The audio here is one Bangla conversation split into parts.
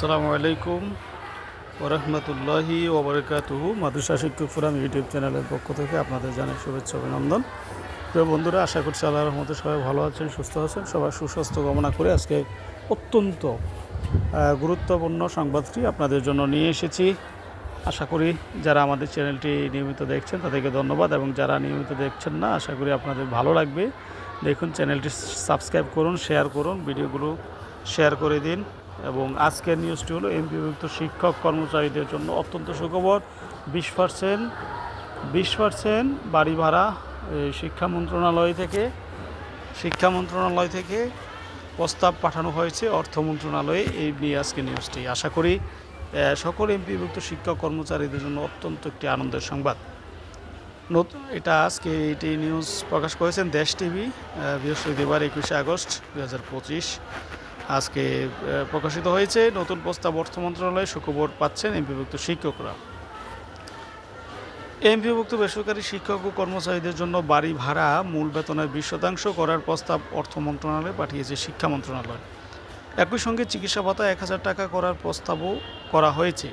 আসসালামু আলাইকুম ওরহমতুল্লাহি ওবরকাতুহু মাদ্রাসা শিক্ষক ফোরাম ইউটিউব চ্যানেলের পক্ষ থেকে আপনাদের জানাই শুভেচ্ছা অভিনন্দন। প্রিয় বন্ধুরা, আশা করছি আল্লাহর রহমতে সবাই ভালো আছেন, সুস্থ আছেন। সবার সুস্বাস্থ্য কামনা করে আজকে অত্যন্ত গুরুত্বপূর্ণ সংবাদটি আপনাদের জন্য নিয়ে এসেছি। আশা করি যারা আমাদের চ্যানেলটি নিয়মিত দেখছেন তাদেরকে ধন্যবাদ এবং যারা নিয়মিত দেখছেন না, আশা করি আপনাদের ভালো লাগবে। দেখুন, চ্যানেলটি সাবস্ক্রাইব করুন, শেয়ার করুন, ভিডিওগুলো শেয়ার করে দিন। এবং আজকের নিউজটি হলো এমপিভুক্ত শিক্ষক কর্মচারীদের জন্য অত্যন্ত সুখবর। বিশ পার্সেন্ট বিশ পার্সেন্ট বাড়ি ভাড়া শিক্ষা মন্ত্রণালয় থেকে, শিক্ষা মন্ত্রণালয় থেকে প্রস্তাব পাঠানো হয়েছে অর্থ মন্ত্রণালয়ে। এই নিয়ে আজকে নিউজটি আশা করি সকল এমপিভুক্ত শিক্ষক কর্মচারীদের জন্য অত্যন্ত একটি আনন্দের সংবাদ। নতুন এটা আজকে এটি নিউজ প্রকাশ করেছেন দেশ টিভি বৃহস্পতিবার একুশে আগস্ট দু হাজার পঁচিশ। আজকে প্রকাশিত হয়েছে। নতুন প্রস্তাব অর্থ মন্ত্রণালয়ে সুখবর পাচ্ছেন এমপিভুক্ত শিক্ষকরা। এমপিভুক্ত বেসরকারি শিক্ষক ও কর্মচারীদের জন্য বাড়ি ভাড়া মূল বেতনের বিশ শতাংশ করার প্রস্তাব অর্থ মন্ত্রণালয়ে পাঠিয়েছে শিক্ষা মন্ত্রণালয়। একই সঙ্গে চিকিৎসা ভাতা এক হাজার টাকা করার প্রস্তাবও করা হয়েছে।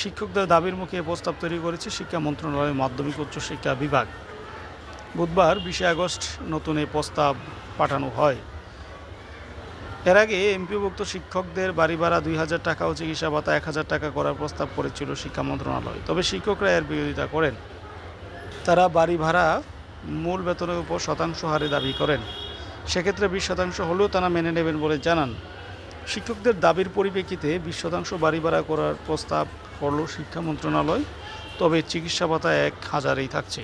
শিক্ষকদের দাবির মুখে এ প্রস্তাব তৈরি করেছে শিক্ষা মন্ত্রণালয়ের মাধ্যমিক উচ্চ শিক্ষা বিভাগ। বুধবার বিশে আগস্ট নতুন এই প্রস্তাব পাঠানো হয়। এর আগে এমপিভুক্ত শিক্ষকদের বাড়ি ভাড়া দুই হাজার টাকা ও চিকিৎসা ভাতা এক হাজার টাকা করার প্রস্তাব করেছিল শিক্ষা মন্ত্রণালয়। তবে শিক্ষকরা এর বিরোধিতা করেন। তারা বাড়ি ভাড়া মূল বেতনের উপর শতাংশ হারে দাবি করেন। সেক্ষেত্রে বিশ শতাংশ হলেও তারা মেনে নেবেন বলে জানান। শিক্ষকদের দাবির পরিপ্রেক্ষিতে বিশ শতাংশ বাড়ি ভাড়া করার প্রস্তাব করল শিক্ষা মন্ত্রণালয়, তবে চিকিৎসা ভাতা এক হাজারেই থাকছে।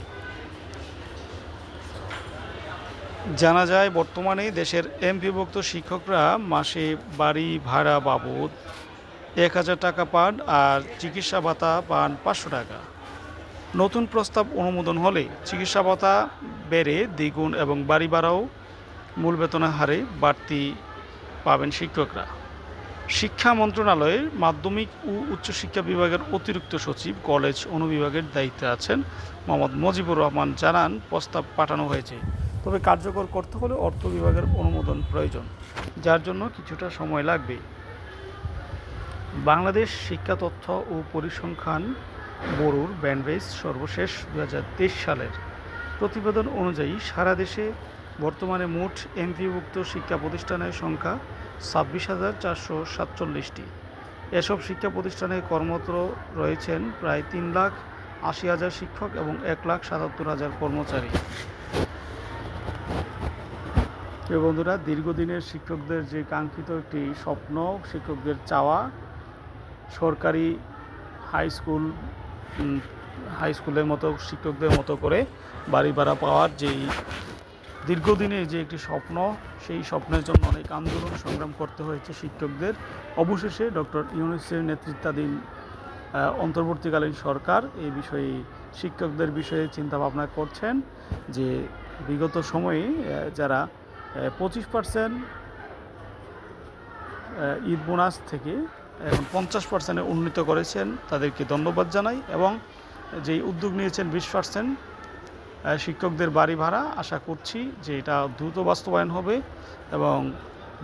জানা যায়, বর্তমানে দেশের এমপিভুক্ত শিক্ষকরা মাসে বাড়ি ভাড়া বাবদ এক হাজার টাকা পান আর চিকিৎসা ভাতা পান পাঁচশো টাকা। নতুন প্রস্তাব অনুমোদন হলে চিকিৎসা ভাতা বেড়ে দ্বিগুণ এবং বাড়ি ভাড়াও মূল বেতনের হারে বাড়তি পাবেন শিক্ষকরা। শিক্ষা মন্ত্রণালয়ের মাধ্যমিক ও উচ্চশিক্ষা বিভাগের অতিরিক্ত সচিব কলেজ অনুবিভাগের দায়িত্বে আছেন মোহাম্মদ মজিবুর রহমান জানান, প্রস্তাব পাঠানো হয়েছে। তবে কার্যকর করতে হলে অর্থ বিভাগের অনুমোদন প্রয়োজন, যার জন্য কিছুটা সময় লাগবে। বাংলাদেশ শিক্ষা তথ্য ও পরিসংখ্যান ব্যুরোর ব্যান্ডবেজ সর্বশেষ দু হাজার তেইশ সালের প্রতিবেদন অনুযায়ী সারা দেশে বর্তমানে মোট এমপিভুক্ত শিক্ষা প্রতিষ্ঠানের সংখ্যা ছাব্বিশ হাজার চারশো সাতচল্লিশটি। এসব শিক্ষা প্রতিষ্ঠানে কর্মরত রয়েছেন প্রায় তিন লাখ আশি হাজার শিক্ষক এবং এক লাখ সাতাত্তর হাজার কর্মচারী। প্রিয় বন্ধুরা, দীর্ঘদিনের শিক্ষকদের যে কাঙ্ক্ষিত একটি স্বপ্ন, শিক্ষকদের চাওয়া, সরকারি হাই স্কুল হাই স্কুলের মতো, শিক্ষকদের মতো করে বাড়ি ভাড়া পাওয়ার যেই দীর্ঘদিনের যে একটি স্বপ্ন, সেই স্বপ্নের জন্য অনেক আন্দোলন সংগ্রাম করতে হয়েছে শিক্ষকদের। অবশেষে ডক্টর ইউনুসের নেতৃত্বাধীন অন্তর্বর্তীকালীন সরকার এই বিষয়ে শিক্ষকদের বিষয়ে চিন্তা ভাবনা করছেন যে বিগত সময়ে যারা পঁচিশ পার্সেন্ট ঈদ বোনাস থেকে পঞ্চাশ পার্সেন্টে উন্নীত করেছেন। তাদেরকে ধন্যবাদ জানাই, এবং যেই উদ্যোগ নিয়েছেন বিশ পার্সেন্ট শিক্ষকদের বাড়ি ভাড়া, আশা করছি যে এটা দ্রুত বাস্তবায়ন হবে, এবং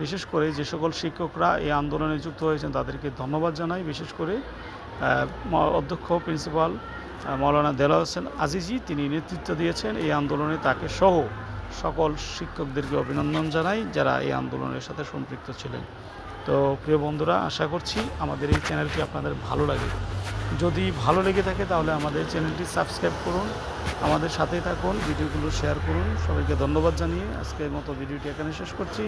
বিশেষ করে যে সকল শিক্ষকরা এই আন্দোলনে যুক্ত হয়েছেন, তাদেরকে ধন্যবাদ জানাই। বিশেষ করে অধ্যক্ষ, প্রিন্সিপাল মৌলানা দেলা হোসেন আজিজি, তিনি নেতৃত্ব দিয়েছেন এই আন্দোলনে, তাকে সহ সকল শিক্ষকদেরকে অভিনন্দন জানাই যারা এই আন্দোলনের সাথে সম্পৃক্ত ছিলেন। তো প্রিয় বন্ধুরা, আশা করছি আমাদের এই চ্যানেলটি আপনাদের ভালো লাগে। যদি ভালো লেগে থাকে তাহলে আমাদের চ্যানেলটি সাবস্ক্রাইব করুন, আমাদের সাথেই থাকুন, ভিডিওগুলো শেয়ার করুন। সবাইকে ধন্যবাদ জানিয়ে আজকের মতো ভিডিওটি এখানে শেষ করছি।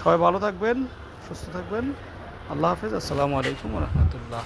সবাই ভালো থাকবেন, সুস্থ থাকবেন। আল্লাহ হাফেজ, আসসালামু আলাইকুম রহমতুল্লাহ।